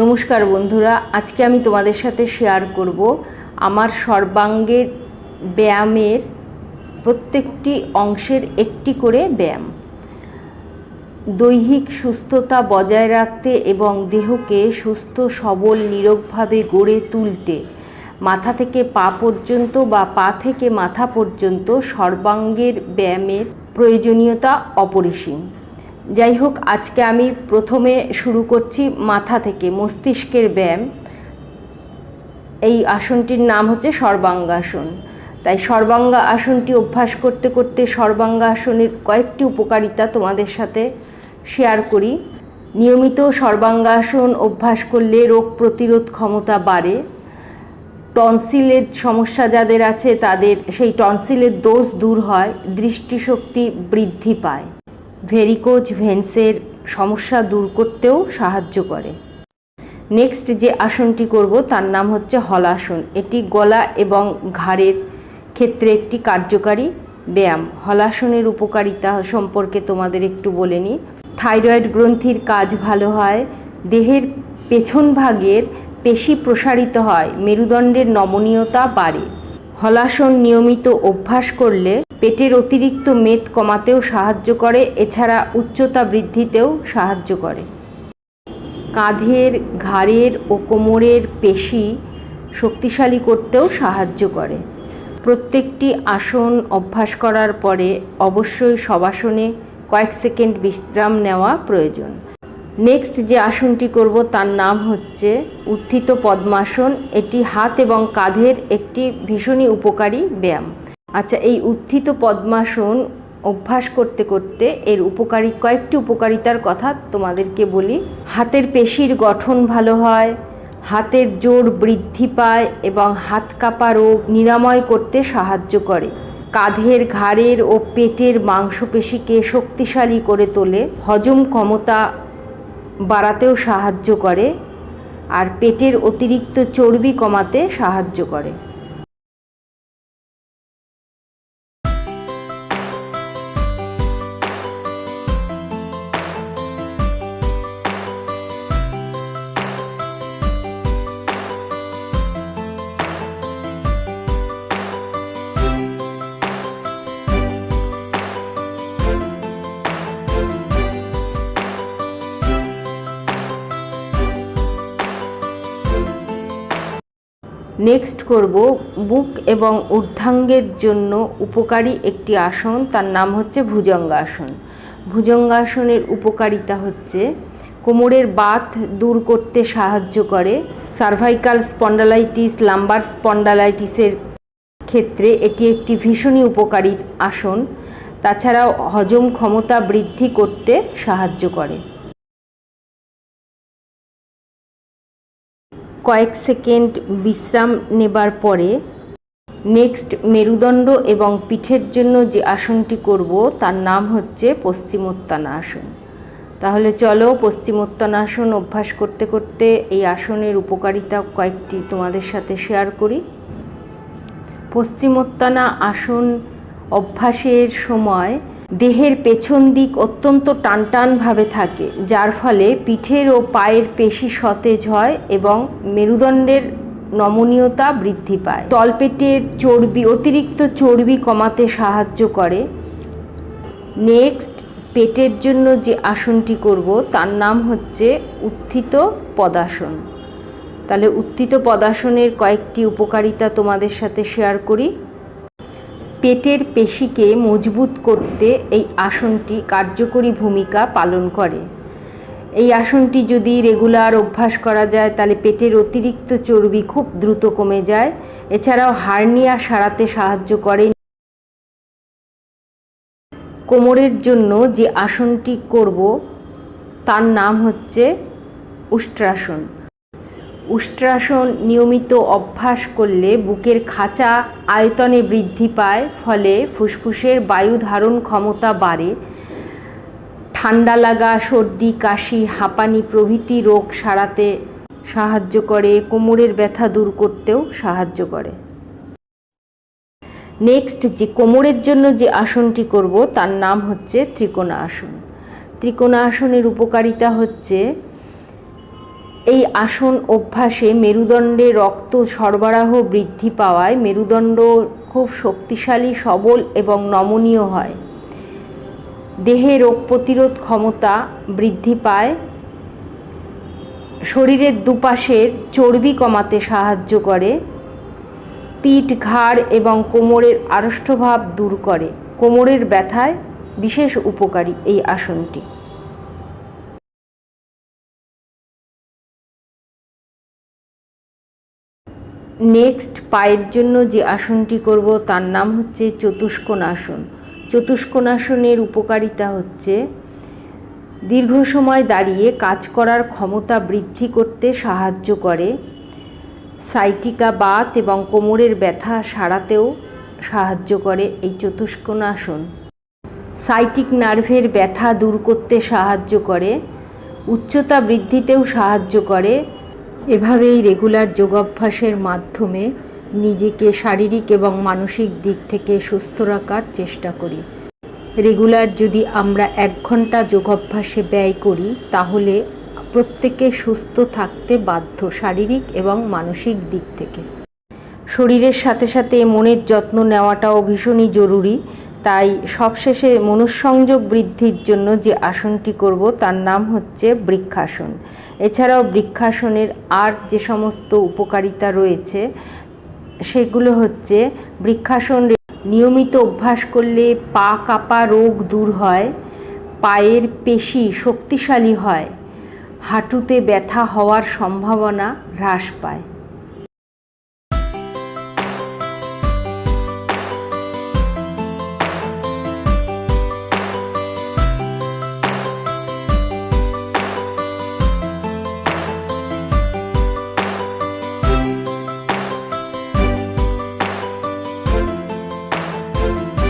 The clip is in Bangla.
নমস্কার বন্ধুরা, আজকে আমি তোমাদের সাথে শেয়ার করব আমার সর্বাঙ্গের ব্যায়ামের প্রত্যেকটি অংশের একটি করে ব্যায়াম। দৈহিক সুস্থতা বজায় রাখতে এবং দেহকে সুস্থ, সবল, নিরোগভাবে গড়ে তুলতে, মাথা থেকে পা পর্যন্ত বা পা থেকে মাথা পর্যন্ত সর্বাঙ্গের ব্যায়ামের প্রয়োজনীয়তা অপরিসীম। যাই হোক আজকে আমি প্রথমে শুরু করছি মাথা থেকে, মস্তিষ্কের ব্যায়াম। এই আসনটির নাম হচ্ছে সর্বাঙ্গাসন। তাই সর্বাঙ্গা আসনটি অভ্যাস করতে করতে সর্বাঙ্গা আসনের কয়েকটি উপকারিতা তোমাদের সাথে শেয়ার করি। নিয়মিত সর্বাঙ্গাসন অভ্যাস করলে রোগ প্রতিরোধ ক্ষমতা বাড়ে। টনসিলের সমস্যা যাদের আছে, তাদের, সেই টনসিলের দোষ দূর হয়, দৃষ্টিশক্তি বৃদ্ধি পায়। ভেরিকোজ ভেন্সের সমস্যা দূর করতেও সাহায্য করে। নেক্সট যে আসনটি করব, তার নাম হচ্ছে হলাসন এটি গলা এবং ঘাড়ের ক্ষেত্রে একটি কার্যকারী ব্যায়াম। হলাসনের উপকারিতা সম্পর্কে তোমাদের একটু বলে নিই। থাইরয়েড গ্রন্থির কাজ ভালো হয়, দেহের পেছন ভাগের পেশি প্রসারিত হয়, মেরুদণ্ডের নমনীয়তা বাড়ে। হলাসন নিয়মিত অভ্যাস করলে পেটের অতিরিক্ত মেদ কমাতেও সাহায্য করে, এছাড়া উচ্চতা বৃদ্ধিতেও সাহায্য করে। কাঁধের, ঘাড়ের ও কোমরের পেশি শক্তিশালী করতেও সাহায্য করে। প্রত্যেকটি আসন অভ্যাস করার পরে অবশ্যই সবাসনে কয়েক সেকেন্ড বিশ্রাম নেওয়া প্রয়োজন। নেক্সট যে আসনটি করব তার নাম হচ্ছে উত্থিত পদ্মাসন। এটি হাত এবং কাঁধের একটি ভীষণই উপকারী ব্যায়াম। আচ্ছা এই উত্থিত পদ্মাসন অভ্যাস করতে করতে এর উপকারী কয়েকটি উপকারিতার কথা তোমাদেরকে বলি। হাতের পেশির গঠন ভালো হয়, হাতের জোর বৃদ্ধি পায় এবং হাত কাঁপা রোগ নিরাময় করতে সাহায্য করে। কাঁধের ঘাড়ের ও পেটের মাংসপেশিকে শক্তিশালী করে তোলে। হজম ক্ষমতা বাড়াতেও সাহায্য করে আর পেটের অতিরিক্ত চর্বি কমাতে সাহায্য করে। নেক্সট করব বুক এবং ঊর্ধ্বাঙ্গের জন্য উপকারী একটি আসন, তার নাম হচ্ছে ভুজঙ্গাসন। ভুজঙ্গাসনের উপকারিতা হচ্ছে কোমরের বাত দূর করতে সাহায্য করে সার্ভাইকাল স্পন্ডালাইটিস লাম্বার স্পন্ডালাইটিসের ক্ষেত্রে এটি একটি ভীষণই উপকারী আসন। তাছাড়াও হজম ক্ষমতা বৃদ্ধি করতে সাহায্য করে। কয়েক সেকেন্ড বিশ্রাম নেবার পরে নেক্সট মেরুদণ্ড এবং পিঠের জন্য যে আসনটি করব, তার নাম হচ্ছে পশ্চিমোত্তানা আসন। তাহলে চলো পশ্চিমোত্তানাসন অভ্যাস করতে করতে এই আসনের উপকারিতা কয়েকটি তোমাদের সাথে শেয়ার করি। পশ্চিমোত্তানা আসন অভ্যাসের সময় দেহের পেছন দিক অত্যন্ত টানটানভাবে থাকে, যার ফলে পিঠের ও পায়ের পেশি সতেজ হয় এবং মেরুদণ্ডের নমনীয়তা বৃদ্ধি পায়। তলপেটের চর্বি, অতিরিক্ত চর্বি কমাতে সাহায্য করে। নেক্সট, পেটের জন্য যে আসনটি করব, তার নাম হচ্ছে উত্থিত পদাসন। তাহলে উত্থিত পদাসনের কয়েকটি উপকারিতা তোমাদের সাথে শেয়ার করি। পেটের পেশিকে মজবুত করতে এই আসনটি কার্যকরী ভূমিকা পালন করে। এই আসনটি যদি রেগুলার অভ্যাস করা যায়, তাহলে পেটের অতিরিক্ত চর্বি খুব দ্রুত কমে যায়। এছাড়াও হার্নিয়া সারাতে সাহায্য করে। কোমরের জন্য যে আসনটি করব, তার নাম হচ্ছে উষ্ট্রাসন। উষ্ট্রাসন নিয়মিত অভ্যাস করলে বুকের খাঁচা আয়তনে বৃদ্ধি পায়, ফলে ফুসফুসের বায়ু ধারণ ক্ষমতা বাড়ে। ঠান্ডা লাগা, সর্দি, কাশি, হাঁপানি প্রভৃতি রোগ সারাতে সাহায্য করে, কোমরের ব্যথা দূর করতেও সাহায্য করে। নেক্সট, যে কোমরের জন্য যে আসনটি করব, তার নাম হচ্ছে ত্রিকোণা আসন ত্রিকোণা আসনের উপকারিতা হচ্ছে এই আসন অভ্যাসে মেরুদণ্ডে রক্ত সরবরাহ বৃদ্ধি পাওয়ায় মেরুদণ্ড খুব শক্তিশালী, সবল এবং নমনীয় হয়। দেহে রোগ প্রতিরোধ ক্ষমতা বৃদ্ধি পায়। শরীরের দুপাশের চর্বি কমাতে সাহায্য করে। পিঠ, ঘাড় এবং কোমরের আড়ষ্টভাব দূর করে। কোমরের ব্যথায় বিশেষ উপকারী এই আসনটি। নেক্সট পায়ের জন্য যে আসনটি করব, তার নাম হচ্ছে চতুষ্কোণাসন। চতুষ্কোণাসনের উপকারিতা হচ্ছে দীর্ঘ সময় দাঁড়িয়ে কাজ করার ক্ষমতা বৃদ্ধি করতে সাহায্য করে। সাইটিকা বাত এবং কোমরের ব্যথা সারাতেও সাহায্য করে এই চতুষ্কোণাসন। সাইটিক নার্ভের ব্যথা দূর করতে সাহায্য করে। উচ্চতা বৃদ্ধিতেও সাহায্য করে। এভাবেই রেগুলার যোগাভ্যাসের মাধ্যমে নিজেকে শারীরিক এবং মানসিক দিক থেকে সুস্থ রাখার চেষ্টা করি। রেগুলার যদি আমরা এক ঘণ্টা যোগাভ্যাসে ব্যয় করি, তাহলে প্রত্যেকে সুস্থ থাকতে বাধ্য শারীরিক এবং মানসিক দিক থেকে। শরীরের সাথে সাথে মনের যত্ন নেওয়াটাও ভীষণই জরুরি। তাই সবশেষে মনঃসংযোগ বৃদ্ধির জন্য যে আসনটি করব, তার নাম হচ্ছে বৃক্ষাসন। এছাড়াও বৃক্ষাসনের আর যে সমস্ত উপকারিতা রয়েছে, সেগুলো হচ্ছে বৃক্ষাসন নিয়মিত অভ্যাস করলে পা কাঁপা রোগ দূর হয়, পায়ের পেশি শক্তিশালী হয়, হাঁটুতে ব্যথা হওয়ার সম্ভাবনা হ্রাস পায়।